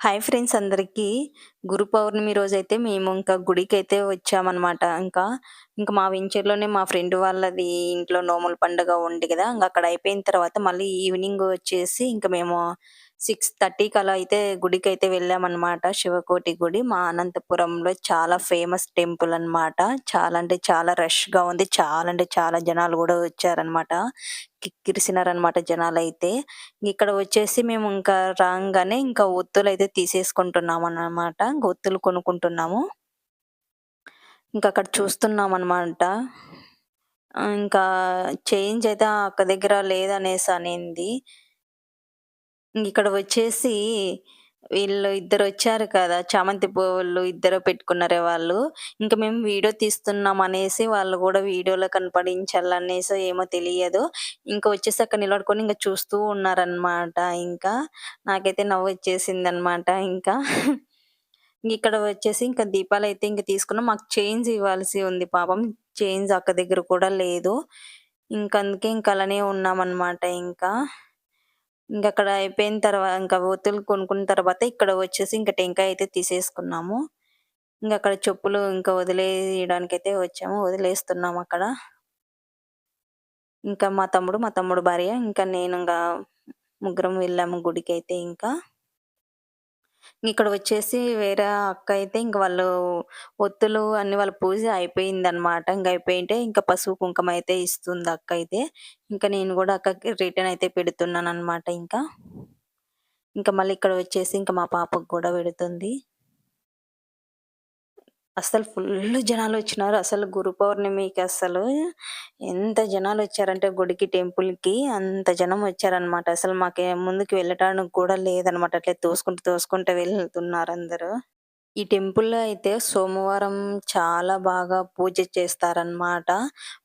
Hi friends అందరికీ. గురు పౌర్ణమి రోజైతే మేము ఇంకా గుడికి అయితే వచ్చామన్నమాట ఇంకా, ఇంకా మా వెంచర్‌లోనే మా ఫ్రెండ్ వాళ్ళది ఇంట్లో నోముల పండుగ ఉంది కదా ఇంకా అక్కడ అయిపోయిన తర్వాత మళ్ళీ ఈవినింగ్ వచ్చేసి ఇంకా మేము 6:30కి అలా అయితే గుడికైతే వెళ్ళామనమాట. శివకోటి గుడి మా అనంతపురంలో చాలా ఫేమస్ టెంపుల్ అనమాట. చాలా అంటే చాలా రష్‌గా ఉంది. చాలా అంటే చాలా జనాలు గూడా వచ్చారనమాట. కిక్కిరిసినారనమాట జనాలైతే. ఇక్కడ వచ్చేసి మేము ఇంకా రాంగానే ఇంకా ఒత్తులైతే తీసేసుకుంటున్నామనమాట. ఇంక ఒత్తులు కొనుక్కుంటున్నాము. ఇంకక్కడ చూస్తున్నామనమాట. ఆహ్, ఇంకా చేంజ్ అయితే అక్క దగ్గర లేదనేసి అనింది. ఇక్కడ వచ్చేసి వీళ్ళు ఇద్దరు వచ్చారు కదా! చామంతి పువ్వులు ఇద్దరు పెట్టుకున్నారే వాళ్ళు. ఇంకా మేము వీడియో తీస్తున్నాం అనేసి వాళ్ళు కూడా వీడియోలో కనపడించాలనేసో ఏమో తెలియదు. ఇంకా వచ్చేసి అక్కడ నిలబడుకొని ఇంకా చూస్తూ ఉన్నారనమాట ఇంకా. నాకైతే నవ్వు వచ్చేసింది అనమాట ఇంకా. ఇక్కడ వచ్చేసి ఇంకా దీపాలు అయితే ఇంకా తీసుకున్నాం. మాకు చేంజ్ ఇవ్వాల్సి ఉంది పాపం. చేంజ్ అక్క దగ్గర కూడా లేదు. ఇంక అందుకే అలానే ఉన్నామన్నమాట ఇంకా. ఇంకక్కడ అయిపోయిన తర్వాత ఇంకా ఒత్తులు కొనుక్కున్న తర్వాత ఇక్కడ వచ్చేసి ఇంకా టెంకాయ అయితే తీసేసుకున్నాము. ఇంకా అక్కడ చెప్పులు ఇంకా వదిలేయడానికి అయితే వచ్చాము. వదిలేస్తున్నాము అక్కడ. ఇంకా మా తమ్ముడు, మా తమ్ముడు భార్య, ఇంకా నేను ఇంకా ముగ్గురం వెళ్ళాము గుడికి అయితే ఇంకా. ఇక్కడ వచ్చేసి వేరే అక్క అయితే ఇంక వాళ్ళు ఒత్తులు అన్ని వాళ్ళ పూజ అయిపోయిందనమాట. ఇంక అయిపోయింటే ఇంకా పసుపు, కుంకుమ అయితే ఇస్తుంది అక్క అయితే. ఇంకా నేను కూడా అక్కకి రిటర్న్ అయితే పెడుతున్నాను అనమాట ఇంకా. ఇంకా మళ్ళీ ఇక్కడ వచ్చేసి ఇంకా మా పాపకు కూడా పెడుతుంది. అసలు ఫుల్ జనాలు వచ్చినారు అసలు గురు పౌర్ణమికి అసలు ఎంత జనాలొచ్చారంటే గుడికి, టెంపుల్‌కి అంత జనం వచ్చారనమాట. అసలు మాకే ముందుకు వెళ్ళటానికి కూడా లేదనమాట. అట్లే తోసుకుంటూ, తోసుకుంటూ వెళ్తున్నారు అందరూ ఈ టెంపుల్‌లో అయితే సోమవారం చాలా బాగా పూజ చేస్తారనమాట.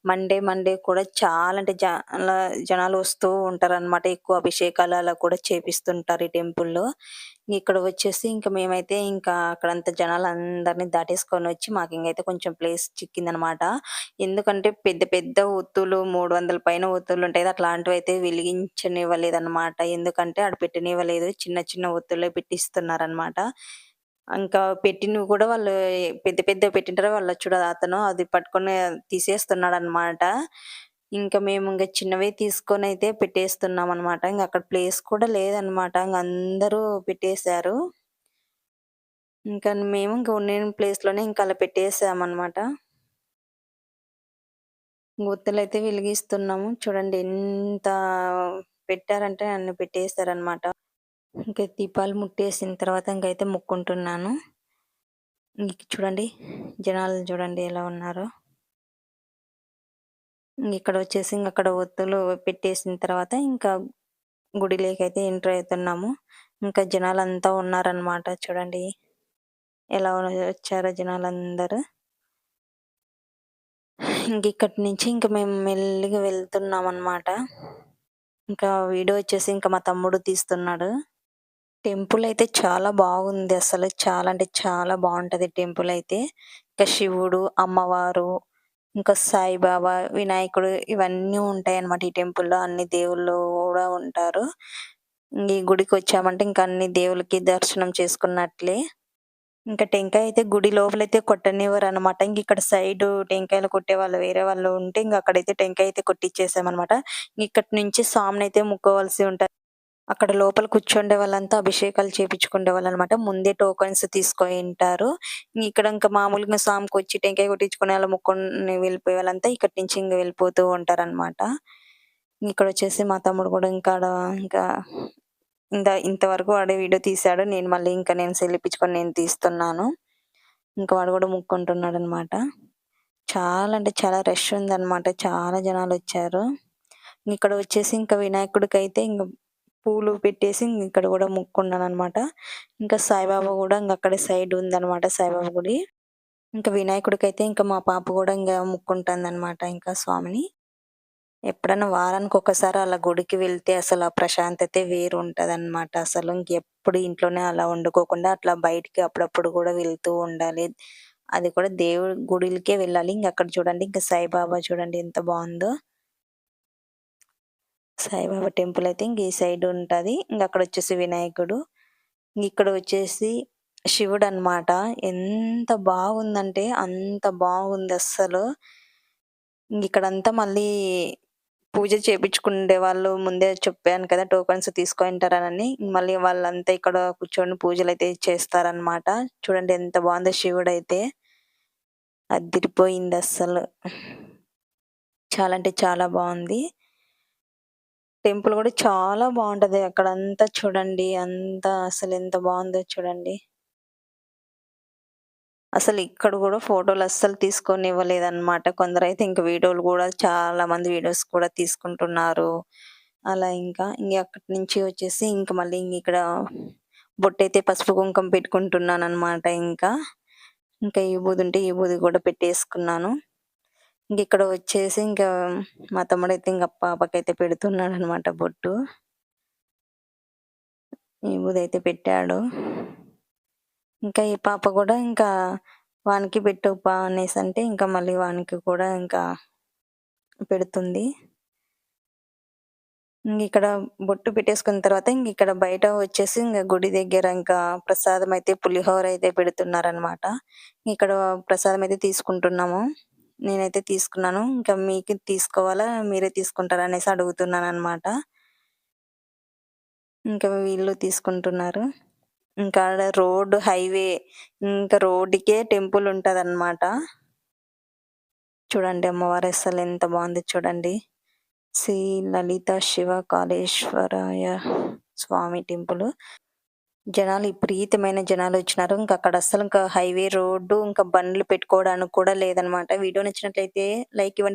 మండే, మండే కూడా చాలా అంటే చాలా జనాలు వస్తూ ఉంటారనమాట. ఎక్కువ అభిషేకాలు అలా కూడా చేపిస్తుంటారు ఈ టెంపుల్‌లో. ఇక్కడ వచ్చేసి ఇంకా మేమైతే ఇంకా అక్కడంతా వచ్చి మాకు ఇంకైతే కొంచెం ప్లేస్ చిక్కిందనమాట. ఎందుకంటే పెద్ద పెద్ద ఒత్తులు 300 పైన ఒత్తులు ఉంటాయి అట్లాంటివి అయితే వెలిగించనివ్వలేదు వెలిగించనివ్వలేదనమాట. ఎందుకంటే ఆడ పెట్టనివ్వలేదు. చిన్న చిన్న ఒత్తులే పెట్టిస్తున్నారనమాట. ఇంకా పెట్టినవి కూడా వాళ్ళు పెద్ద పెద్దవి పెట్టింటారు. వాళ్ళు చూడదు అతను అది పట్టుకొని తీసేస్తున్నాడు అనమాట ఇంకా మేము ఇంకా చిన్నవి తీసుకొని అయితే పెట్టేస్తున్నాం అనమాట ఇంకా అక్కడ ప్లేస్ కూడా లేదనమాట. ఇంక అందరూ పెట్టేశారు. ఇంకా మేము ఇంక ఉన్న ప్లేస్‌లోనే ఇంకా అలా పెట్టేసామనమాట. అయితే వెలిగిస్తున్నాము. చూడండి ఎంత పెట్టారంటే అన్ని పెట్టేసారనమాట. ఇంకా దీపాలు ముట్టేసిన తర్వాత ఇంకైతే మొక్కుంటున్నాను. ఇంక చూడండి జనాలు చూడండి ఎలా ఉన్నారో. ఇక్కడ వచ్చేసి ఇంక అక్కడ ఒత్తులు పెట్టేసిన తర్వాత ఇంకా గుడిలోకైతే ఎంటర్ అవుతున్నాము. ఇంకా జనాలంతా ఉన్నారనమాట చూడండి. ఎలా వచ్చారో జనాలందరూ. ఇంక ఇక్కడి నుంచి ఇంకా మేము మెల్లిగా వెళ్తున్నామనమాట. ఇంకా వీడియో వచ్చేసి ఇంకా మా తమ్ముడు తీస్తున్నాడు. టెంపుల్ అయితే చాలా బాగుంది అసలు. చాలా అంటే చాలా బాగుంటది టెంపుల్ అయితే. ఇంకా శివుడు, అమ్మవారు, ఇంకా సాయిబాబా, వినాయకుడు ఇవన్నీ ఉంటాయి అన్నమాట ఈ టెంపుల్‌లో. అన్ని దేవుళ్ళు కూడా ఉంటారు. ఈ గుడికి వచ్చామంటే ఇంకా అన్ని దేవులకి దర్శనం చేసుకున్నట్లే. ఇంకా టెంకాయ అయితే గుడి లోపలైతే కొట్టనివ్వరనమాట. ఇంక ఇక్కడ సైడ్ టెంకాయలు కొట్టేవాళ్ళు వేరే వాళ్ళు ఉంటే ఇంక అక్కడైతే టెంకాయ అయితే కొట్టిచ్చేసామనమాట. ఇక్కడ నుంచి స్వామినైతే ముక్కోవాల్సి ఉంటది. అక్కడ లోపల కూర్చుండే వాళ్ళంతా అభిషేకాలు చేపిచ్చుకునేవాళ్ళనమాట. ముందే టోకెన్స్ తీసుకొనింటారు. ఇక్కడ ఇంకా మామూలుగా స్వామికొచ్చి టెంకాయ కొట్టించుకునే వాళ్ళు ముక్కొని వెళ్ళిపోయే వాళ్ళంతా ఇక్కడి నుంచి ఇంకా వెళ్ళిపోతూ ఉంటారన్నమాట ఇక్కడ వచ్చేసి మా తమ్ముడు కూడా ఇంకా ఇంకా ఇంత ఇంతవరకు వాడే వీడియో తీశాడు. నేను మళ్ళీ ఇంకా నేను సెల్లిపించుకొని నేను తీస్తున్నాను. ఇంకా వాడు కూడా మొక్కుంటున్నాడనమాట. చాలా అంటే చాలా రష్ ఉందన్నమాట చాలా జనాలు వచ్చారు ఇక్కడ వచ్చేసి ఇంకా వినాయకుడికైతే ఇంకా పూలు పెట్టేసి ఇక్కడ కూడా మొక్కుకున్నాననమాట. ఇంకా సాయిబాబా కూడా ఇంకా అక్కడే సైడ్ ఉందనమాట సాయిబాబా గుడి. ఇంకా వినాయకుడికైతే ఇంకా మా పాప కూడా ఇంకా ముక్కుంటుంది అనమాట ఇంకా స్వామిని. ఎప్పుడన్నా వారానికి ఒకసారి అలా గుడికి వెళ్తే అసలు ఆ ప్రశాంతతే అనమాట అసలు. ఇంకెప్పుడు ఇంట్లోనే అలా వండుకోకుండా అట్లా బయటికి అప్పుడప్పుడు కూడా వెళ్తూ ఉండాలి. అది కూడా దేవుడి గుడిలకే వెళ్ళాలి. ఇంక అక్కడ చూడండి ఇంకా సాయిబాబా చూడండి ఎంత బాగుందో సాయిబాబా టెంపుల్ అయితే ఇంక ఈ సైడ్ ఉంటది. ఇంక అక్కడొచ్చేసి వినాయకుడు. ఇక్కడ వచ్చేసి శివుడు అన్నమాట. ఎంత బాగుందంటే అంత బాగుంది అస్సలు. ఇక్కడంతా మళ్ళీ పూజ చేపించుకునే వాళ్ళు ముందే చెప్పాను కదా టోకన్స్ తీసుకుంటారని మళ్ళీ వాళ్ళంతా ఇక్కడ కూర్చొని పూజలు అయితే చేస్తారనమాట చూడండి ఎంత బాగుందో శివుడు అయితే. అదిరిపోయింది అస్సలు. చాలా అంటే చాలా బాగుంది. టెంపుల్ కూడా చాలా బాగుంటది అక్కడంతా చూడండి. అంతా అసలు ఎంత బాగుందో చూడండి. అసలు ఇక్కడ కూడా ఫోటోలు అస్సలు తీసుకొని ఇవ్వలేదన్నమాట కొందరు అయితే ఇంకా వీడియోలు కూడా చాలా మంది వీడియోస్ కూడా తీసుకుంటున్నారు. అలా ఇంకా ఇంక అక్కడి నుంచి వచ్చేసి ఇంకా మళ్ళీ ఇంక ఇక్కడ బొట్టైతే పసుపు కుంకుమ పెట్టుకుంటున్నాను అనమాట ఇంకా. ఇంకా ఈ బూది ఉంటే ఈ బూది కూడా పెట్టేసుకున్నాను. ఇంక ఇక్కడ వచ్చేసి ఇంకా మా తమ్ముడు అయితే ఇంకా పాపకైతే పెడుతున్నాడు అనమాట బొట్టు. ఈ బూది పెట్టాడు. ఇంకా ఈ పాప కూడా ఇంకా వానికి పెట్టుపా అనేసి అంటే ఇంకా మళ్ళీ వానికి కూడా ఇంకా పెడుతుంది. ఇక్కడ బొట్టు పెట్టేసుకున్న తర్వాత ఇంక ఇక్కడ బయట వచ్చేసి ఇంకా గుడి దగ్గర ఇంకా ప్రసాదం అయితే పులిహోర అయితే పెడుతున్నారనమాట. ఇక్కడ ప్రసాదం అయితే తీసుకుంటున్నాము. నేనైతే తీసుకున్నాను. ఇంకా మీకు తీసుకోవాలా? మీరే తీసుకుంటారా అనేసి అడుగుతున్నాను అనమాట ఇంకా వీళ్ళు తీసుకుంటున్నారు. ఇంకా రోడ్డు రోడ్ హైవే ఇంకా రోడ్డుకే టెంపుల్ ఉంటుంది అనమాట చూడండి అమ్మవారు అసలు ఎంత బాగుంది చూడండి. శ్రీ లలిత శివ కాళేశ్వరాయ స్వామి టెంపుల్. జనాలు విపరీతమైన జనాలు వచ్చినారు. ఇంకా అక్కడ అసలు ఇంకా హైవే రోడ్డు ఇంకా బండ్లు పెట్టుకోవడానికి కూడా లేదనమాట. వీడియో నచ్చినట్లయితే లైక్ ఇవ్వండి.